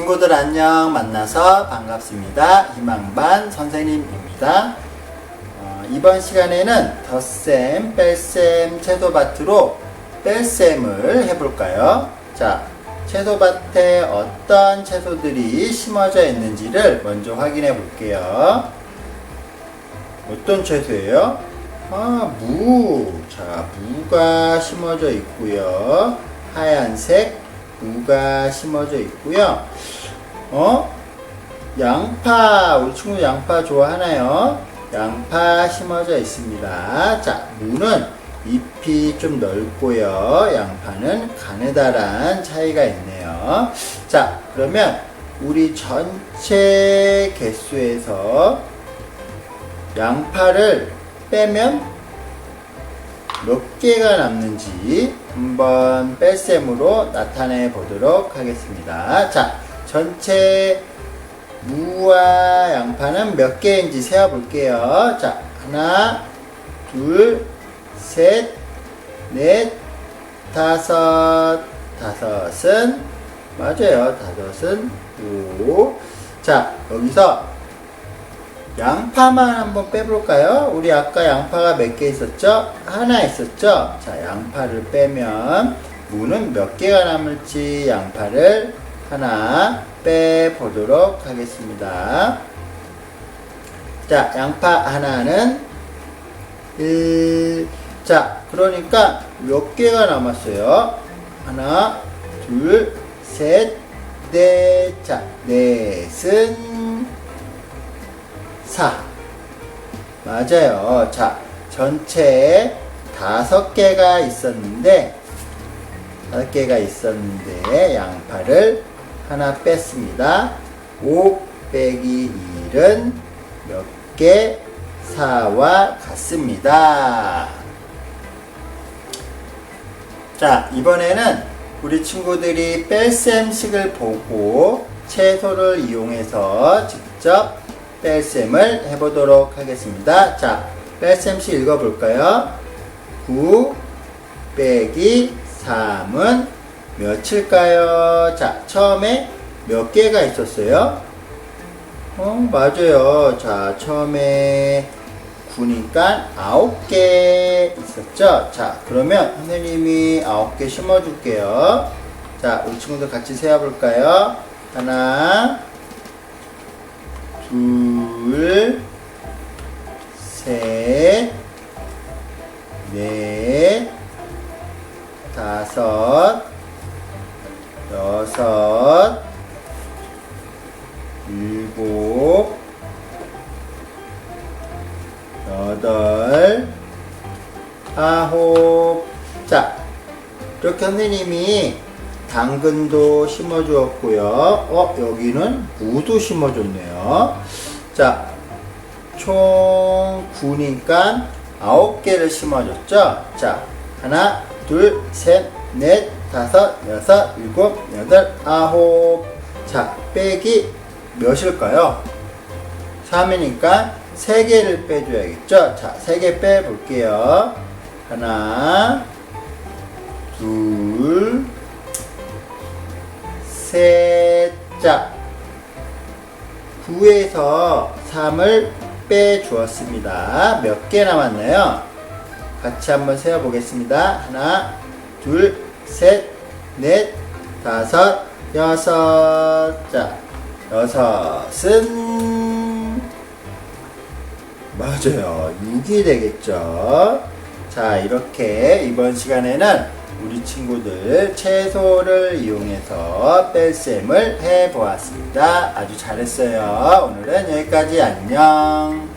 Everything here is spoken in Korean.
친구들 안녕 만나서 반갑습니다. 희망반 선생님입니다. 어, 이번 시간에는 덧셈, 뺄셈, 채소밭으로 뺄셈을 해볼까요? 자, 채소밭에 어떤 채소들이 심어져 있는지를 먼저 확인해 볼게요. 어떤 채소예요? 아, 무. 자, 무가 심어져 있고요. 하얀색 무가 심어져 있고요. 어? 양파. 우리 친구 양파 좋아하나요? 양파 심어져 있습니다. 자, 무는 잎이 좀 넓고요. 양파는 가느다란 차이가 있네요. 자, 그러면 우리 전체 개수에서 양파를 빼면 몇 개가 남는지 한번 뺄셈으로 나타내 보도록 하겠습니다. 자, 전체 무와 양파는 몇 개인지 세어 볼게요. 자, 하나, 둘, 셋, 넷, 다섯, 다섯은 맞아요. 다섯은 오. 자, 여기서 양파만 한번 빼볼까요? 우리 아까 양파가 몇 개 있었죠? 하나 있었죠? 자, 양파를 빼면 무는 몇 개가 남을지 양파를 하나 빼보도록 하겠습니다. 자, 양파 하나는 1. 자, 그러니까 몇 개가 남았어요? 하나, 둘, 셋, 넷. 자, 넷은 4. 맞아요. 자, 전체에 다섯 개가 있었는데, 다섯 개가 있었는데, 양파를 하나 뺐습니다. 5 빼기 1은 몇 개? 4와 같습니다. 자, 이번에는 우리 친구들이 뺄셈식을 보고 채소를 이용해서 직접 뺄셈을 해보도록 하겠습니다. 자, 뺄셈식 읽어볼까요? 9 빼기 3은 몇일까요? 자, 처음에 몇 개가 있었어요? 어, 맞아요. 자, 처음에 9니까 9개 있었죠? 자, 그러면 선생님이 9개 심어줄게요. 자, 우리 친구들 같이 세어볼까요? 하나, 둘, 셋, 넷, 다섯, 여섯, 일곱, 여덟, 아홉. 자, 이렇게 선생님이 당근도 심어주었고요. 어, 여기는 무도 심어줬네요. 자, 총 9니까 9개를 심어줬죠. 자, 하나, 둘, 셋, 넷, 다섯, 여섯, 일곱, 여덟, 아홉. 자, 빼기 몇일까요? 3이니까 3개를 빼줘야겠죠? 자, 3개 빼볼게요. 하나, 둘, 셋. 자, 9에서 3을 빼주었습니다. 몇 개 남았나요? 같이 한번 세어보겠습니다. 하나, 둘, 셋, 넷, 다섯, 여섯. 자, 여섯은 맞아요. 6이 되겠죠. 자, 이렇게 이번 시간에는 우리 친구들 채소를 이용해서 뺄셈을 해 보았습니다. 아주 잘했어요. 오늘은 여기까지 안녕.